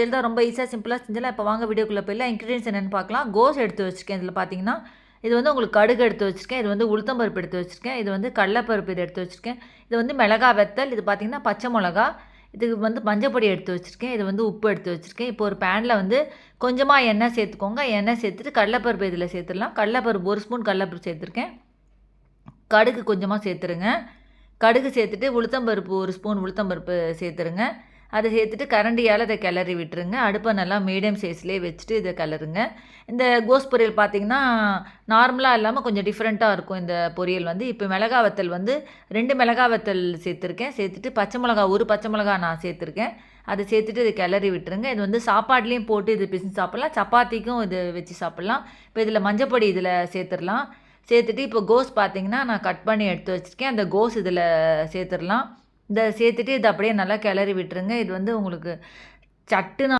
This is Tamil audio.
இதில் தான் ரொம்ப ஈஸியாக சிம்பிளாக செஞ்சலாம் இப்போ வாங்க வீடியோக்குள்ளே போயிடலாம். இன்க்ரீடியன்ஸ் என்னென்னு பார்க்கலாம். கோஸ் எடுத்து வச்சுருக்கேன் இதில் பார்த்தீங்கன்னா இது வந்து உங்களுக்கு கடுகு எடுத்து வச்சுருக்கேன். இது வந்து உளுத்தம்பருப்பு எடுத்து வச்சுருக்கேன். இது வந்து கடலைப்பருப்பு இது எடுத்து வச்சுருக்கேன். இது வந்து மிளகா வெத்தல். இது பார்த்தீங்கன்னா பச்சை மிளகா. இதுக்கு வந்து மஞ்சப்பொடி எடுத்து வச்சுருக்கேன். இது வந்து உப்பு எடுத்து வச்சுருக்கேன். இப்போ ஒரு பேனில் வந்து கொஞ்சமாக எண்ணெய் சேர்த்துக்கோங்க. எண்ணெய் சேர்த்துட்டு கடலைப்பருப்பு இதில் சேர்த்துடலாம். கடலைப்பருப்பு ஒரு ஸ்பூன் கடலைப்பருப்பு சேர்த்துருக்கேன். கடுகு கொஞ்சமாக சேர்த்துருங்க. கடுகு சேர்த்துட்டு உளுத்தம்பருப்பு ஒரு ஸ்பூன் உளுத்தம்பருப்பு சேர்த்துருங்க. அதை சேர்த்துட்டு கரண்டியால் அதை கிளறி விட்டுருங்க. அடுப்பை நல்லா மீடியம் சைஸ்லேயே வச்சுட்டு இதை கிளறுங்க. இந்த கோஸ் பொரியல் பார்த்திங்கன்னா நார்மலாக இல்லாமல் கொஞ்சம் டிஃப்ரெண்ட்டாக இருக்கும் இந்த பொரியல் வந்து. இப்போ மிளகா வத்தல் வந்து ரெண்டு மிளகா வத்தல் சேர்த்துருக்கேன். சேர்த்துட்டு பச்சை மிளகா ஒரு பச்சை மிளகா நான் சேர்த்துருக்கேன். அதை சேர்த்துட்டு இது கிளறி விட்டுருங்க. இது வந்து சாப்பாட்லேயும் போட்டு இது பிசினு சாப்பிட்லாம். சப்பாத்திக்கும் இது வச்சு சாப்பிட்லாம். இப்போ இதில் மஞ்சப்பொடி இதில் சேர்த்துடலாம். சேர்த்துட்டு இப்போ கோஸ் பார்த்திங்கன்னா நான் கட் பண்ணி எடுத்து வச்சுருக்கேன். அந்த கோஸ் இதில் சேர்த்துடலாம். இதை சேர்த்துட்டு இதை அப்படியே நல்லா கிளறி விட்டுருங்க. இது வந்து உங்களுக்கு சட்டுன்னு